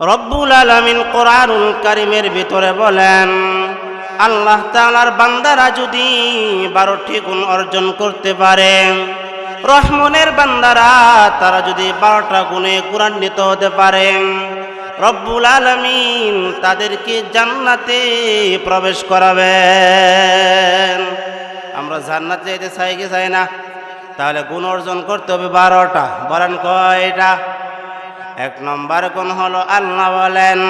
রব্বুল আলমিন কোরআনুল কারিমের ভিতরে বলেন, আল্লাহ তালার বান্দারা যদি বারোটি গুণ অর্জন করতে পারে, রহমনের বান্দারা তারা যদি বারোটা গুণে গুণান্বিত হতে পারে, রব্বুল আলমিন তাদেরকে জান্নাতে প্রবেশ করাবেন। আমরা জান্নাত যাইতে চাই কি চাই না? তাহলে গুণ অর্জন করতে হবে বারোটা। বলেন কয়টা? এক নম্বর কোন হলো আল্লাহ বলেন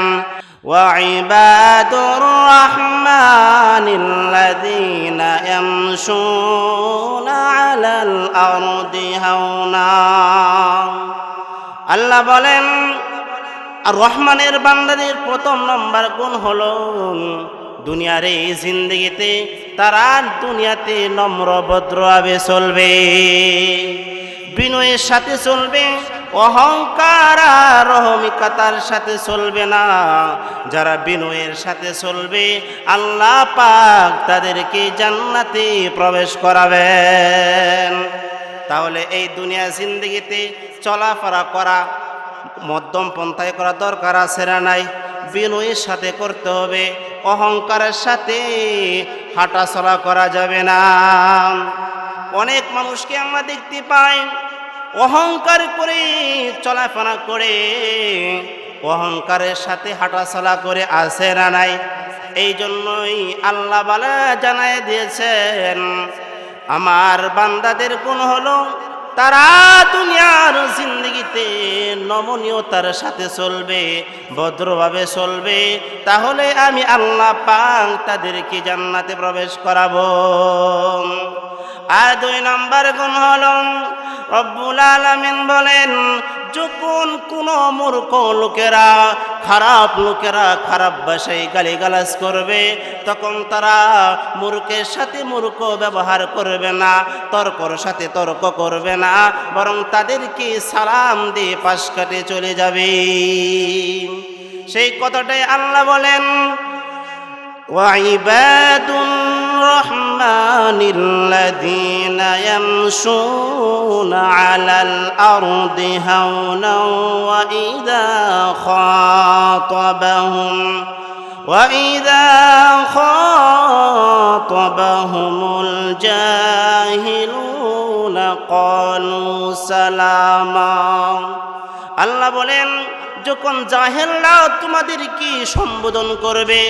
وعباد الرحمن الذين يمشون على الأرض هونا আল্লাহ বলেন আর রহমানের বান্দাদের প্রথম নম্বর গুণ হলো দুনিয়ার এই জিন্দগিতে তারা দুনিয়াতে নম্র ভদ্রভাবে চলবে বিনয়ের সাথে চলবে, অহংকার আর রহমিকতার সাথে চলবে না। যারা বিনয়ের সাথে চলবে, আল্লাহ পাক তাদেরকে জান্নাতে প্রবেশ করাবেন। তাহলে এই দুনিয়া জিন্দগিতে চলাফেরা করা, মধ্যম পন্থায় করা দরকার আছে না নাই? বিনয়ের সাথে করতে হবে, অহংকারের সাথে হাঁটাচলা করা যাবে না। অনেক মানুষকে আমরা দেখতে পাই অহংকার করে চলাফেরা করে, অহংকারের সাথে হাঁটাচলা করে আসে না নাই? এই জন্যই আল্লাহ বালা দিয়েছেন, আমার বান্দাদের কোন হলো তারা দুনিয়ার জিন্দগিতে নমনীয়তার সাথে চলবে, ভদ্রভাবে চলবে। তাহলে আমি আল্লাহ পাক তাদেরকে জান্নাতে প্রবেশ করাবো। আর দুই নম্বর গুণ হল রব্বুল আলমিন বলেন, যখন কোনো মূর্খ লোকেরা, খারাপ লোকেরা খারাপ ভাষায় গালিগালাজ করবে, তখন তারা মূর্খের সাথে মূর্খ ব্যবহার করবে না, তর্কর সাথে তর্ক করবে না, বরং তাদেরকে সালাম দিয়ে পাশ কাটে চলে যাবে। সেই কথাটাই আল্লাহ বলেন, ওয়াইবাদুন الرحمن الذين يمشون على الأرض هونا وإذا خاطبهم وإذا خاطبهم الجاهلون قالوا سلاما আল্লাহ বলেন যখন জাহেলরা তোমাদের কি সম্বোধন করবে?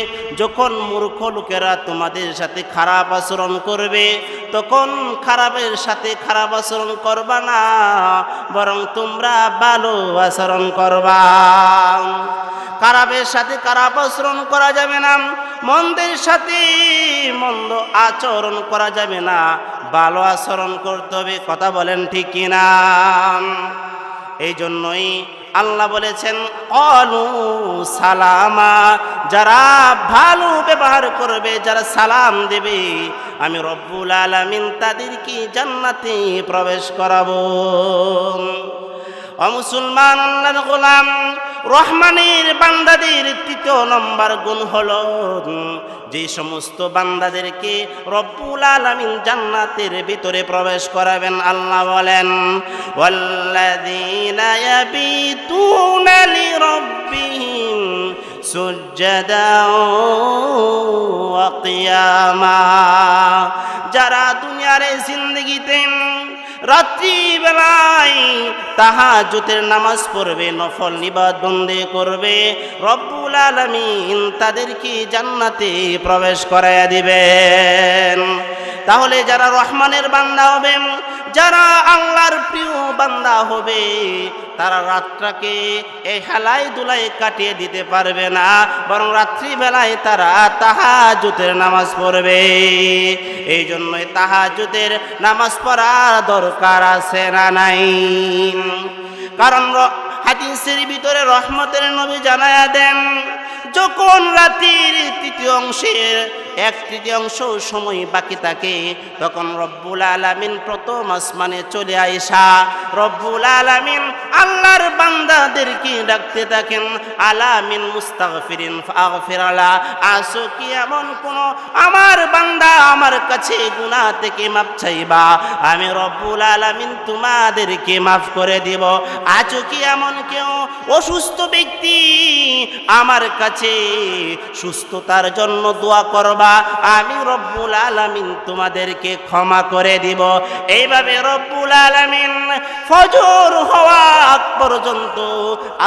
যখন মূর্খ লোকেরা তোমাদের সাথে খারাপ আচরণ করবে, তখন খারাপের সাথে খারাপ আচরণ করবা না, বরং তোমরা ভালো আচরণ করবা। খারাপের সাথে খারাপ আচরণ করা যাবে না, মন্দের সাথে মন্দ আচরণ করা যাবে না, ভালো আচরণ করতে হবে, কথা বলেন ঠিক কিনা? এই জন্যই আল্লাহ বলেছেন অলু সালামা, যারা ভালো ব্যবহার করবে, যারা সালাম দেবে, আমি রব্বুল আলমিন তাদেরকে জান্নাতে প্রবেশ করাবো। অমুসলমান আল্লাহর গোলাম, রহমানের বান্দাদের তৃতীয় নম্বর গুণ হল যে সমস্ত বান্দাদেরকে রব্বুল আলমিন জান্নাতের ভিতরে প্রবেশ করাবেন, আল্লাহ বলেন লিরাব্বিহিম সুজ্জাদাও ওয়া যারা দুনিয়ার জিন্দগিতে রাত্রিবেলায় তাহাজুতের নামাজ পড়বে, নফল নিবাদ বন্দে করবে, রব্বুল আলমিন তাদেরকে জান্নাতে প্রবেশ করাইয়া দিবেন। তাহলে যারা রহমানের বান্দা হবে যারা আল্লাহর প্রিয় বান্দা হবে, তারা রাতটাকে এই হেলাই দুলাই কাটিয়ে দিতে পারবে না, বরং রাত্রিবেলায় তারা তাহাজুতের নামাজ পড়বে। এই জন্যই তাহাজুতের নামাজ পড়ার দরকার আছে না নাই। কারণ হাদিসের ভিতরে রহমতের নবী জানায়া দেন যখন রাতির তৃতীয় অংশের এক তৃতীয়াংশ সময় বাকি থাকে, তখন রব্বুল আলামিন প্রথম আসমানে চলে আইসা রব্বুল আলামিন আল্লাহর বান্দাদেরকে ডাকতে থাকেন, আলামিন মুস্তাগফিরিন ফাগফিরালা আসো কি এমন কোন আমার বান্দা আমার কাছে গুনাহ থেকে মাপ চাইবা? আমি রব্বুল আলামিন তোমাদেরকে মাফ করে দিব। আছো কি এমন কেউ অসুস্থ ব্যক্তি আমার কাছে সুস্থতার জন্য দোয়া করবা। আমি রব্বুল আলামিন তোমাদেরকে ক্ষমা করে দিব। এইভাবে রব্বুল আলামিন ফজর হওয়া পর্যন্ত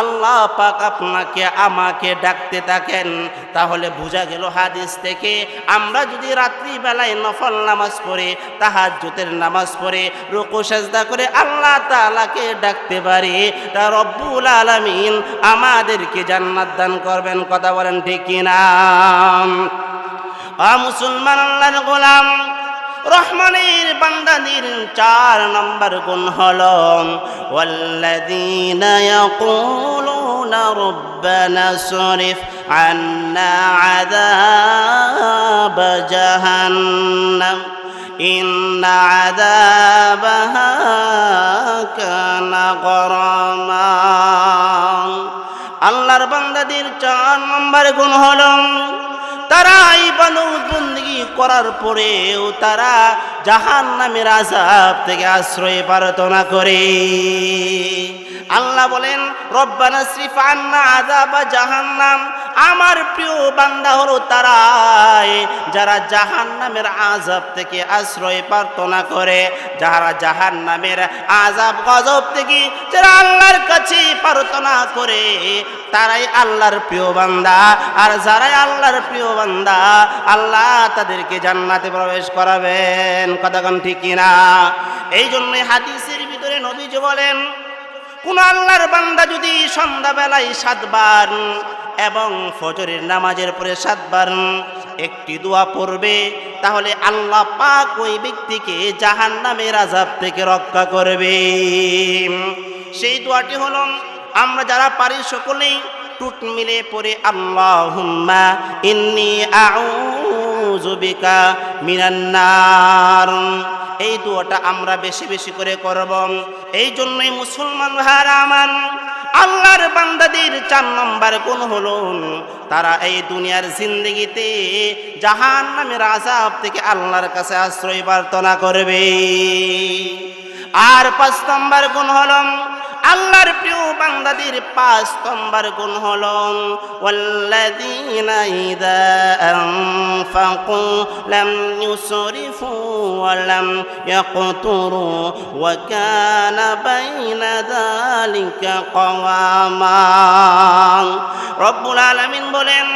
আল্লাহ পাক আপনাকে, আমাকে ডাকতে থাকেন। তাহলে বোঝা গেল হাদিস থেকে, আমরা যদি রাত্রিবেলায় নফল নামাজ পড়ে, তাহাজ্জুদের নামাজ পড়ে, রুকু, সাজদা করে আল্লাহ তাআলাকে ডাকতে পারি, তা রব্বুল আলামিন আমাদেরকে জান্নাত দান করবেন। কথা বলেন ঠিক কিনা আ মুসলমান আল্লাহর গোলাম রহমানের বান্দাদের চার নম্বর গুণ হল والذين يقولون ربنا صرف عنا عذاب جهنم إن عذابها كان غراما আল্লাহর বান্দাদের চার নম্বর গুণ হল তারা ইবাদত বন্দী করার পরেও তারা জাহান নামের আজাব থেকে আশ্রয় প্রার্থনা করে। আল্লাহ বলেন, রব্বানা শ্রীফান্না আজাব জাহান্নাম আমার প্রিয় বান্দা হলো তারাই, যারা জাহান নামের আজাব থেকে আশ্রয় প্রার্থনা করে, যারা জাহান নামের আজাব গজব থেকে যারা আল্লাহর কাছে প্রার্থনা করে, তারাই আল্লাহর প্রিয় বান্দা। আর যারাই আল্লাহর প্রিয় বান্দা, আল্লাহ তাদেরকে জান্নাতে প্রবেশ করাবেন। কতক্ষণ ঠিক কিনা? এই জন্যই হাদিসের ভিতরে নবীজি বলেন, কোন আল্লাহর বান্দা যদি সন্ধ্যাবেলায় সাতবার এবং ফজরের নামাজের পরে সাতবার একটি দোয়া পড়বে, তাহলে আল্লাহ পাক ওই ব্যক্তিকে জাহান নামের আজাব থেকে রক্ষা করবে। সেই দোয়াটি হল, আমরা যারা পারি সকলেই টুট মিলে পড়ে, আল্লাহুম্মা ইন্নি আউযু বিকা মিনান নার। এই দোয়াটা আমরা বেশি বেশি করে করব। এই জন্যই মুসলমান ভাইরা আমার আল্লাহর বান্দাদের চার নম্বর কোন হল তারা এই দুনিয়ার জিন্দগিতে জাহান নামের আজাব থেকে আল্লাহর কাছে আশ্রয় প্রার্থনা করবে। আর পাঁচ নম্বর কোন হলো আল্লাহর প্রিয় বান্দাদের পাঁচ নম্বর গুণ হল والذين إذا أنفقوا لم يسرفوا ولم يقتروا وكان بين ذلك قواما رب العالمين বলেন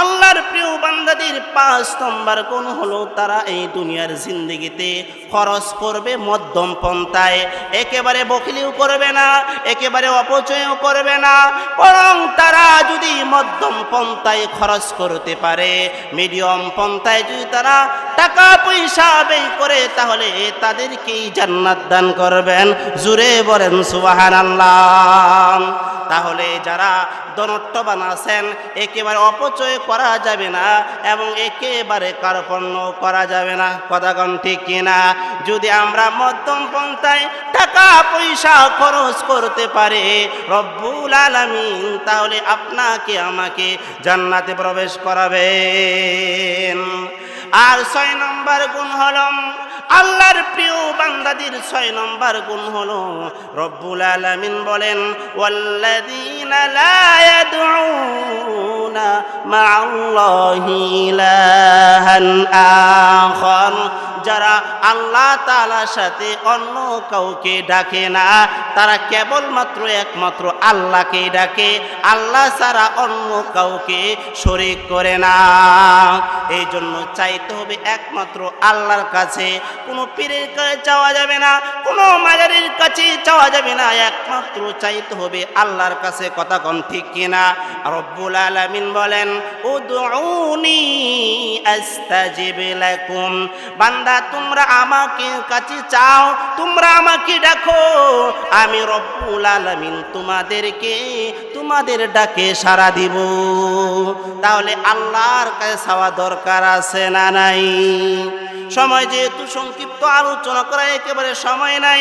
আল্লাহর প্রিয় বান্দাদের পাঁচ নম্বর কোন হলো, তারা এই দুনিয়ার জিন্দগিতে খরচ করবে মধ্যম পন্থায়। একেবারে বকিলিও করবে না, একেবারে অপচয়ও করবে না, বরং তারা যদি মধ্যম পন্থায় খরচ করতে পারে, মিডিয়াম পন্থায় যদি তারা টাকা পয়সা ব্যয় করে, তাহলে তাদেরকেই জান্নাত দান করবেন। জুড়ে বলেন সুবাহান আল্লাহ তাহলে যারা দনট্টবান আছেন, একেবারে অপচয় করা যাবে না এবং একেবারে কার্পণ্য করা যাবে না। কথাগণ ঠিক কিনা? যদি আমরা মধ্যম পন্থায় টাকা পয়সা খরচ করতে পারে, রব্বুল আলামিন তাহলে আপনাকে আমাকে জান্নাতে প্রবেশ করাবেন। আর ছয় নম্বর গুণ হলম আল্লাহর প্রিয় বান্দাদের ছয় নম্বর গুণ হলো রব্বুল আলামিন বলেন, ওয়াল্লাযীনা লা ইয়াদউনা মা'আল্লাহি ইলাহান আখার। যারা আল্লাহ তাআলার সাথে অন্য কাউকে ডাকে না, তারা কেবলমাত্র একমাত্র আল্লাহকে ডাকে। আল্লাহ ছাড়া অন্য কাউকে শরিক করে না। এই জন্য চাইতে হবে একমাত্র আল্লাহর কাছে। কোনো পীরের কাছে চাওয়া যাবে না, কোনো মাজারের কাছে চাওয়া যাবে না, একমাত্র চাইতে হবে আল্লাহর কাছে, কথা কন ঠিক কিনা? রব্বুল আলামিন বলেন আস্তাজিব লাকুম। বান্দা, তোমরা আমাকে কাছে চাও, তোমরা আমাকে ডাকো, আমি রব্বুল আলামিন তোমাদেরকে, তোমাদের ডাকে সাড়া দিব। তাহলে আল্লাহর কাছে চাওয়া দরকার আছে না নাই? সময় যেহেতু সংক্ষিপ্ত আলোচনা করা একেবারে সময় নাই,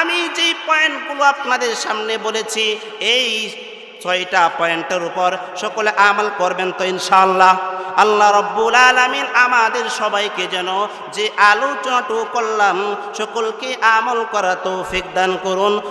আমি যেই পয়েন্টগুলো আপনাদের সামনে বলেছি, এই ছয়টা পয়েন্টের উপর সকলে আমল করবেন তো ইনশাল্লাহ আল্লাহ রব্বুল আলমিন আমাদের সবাইকে যেন যে আলোচনাটু করলাম, সকলকে আমল করা তৌফিক দান করুন।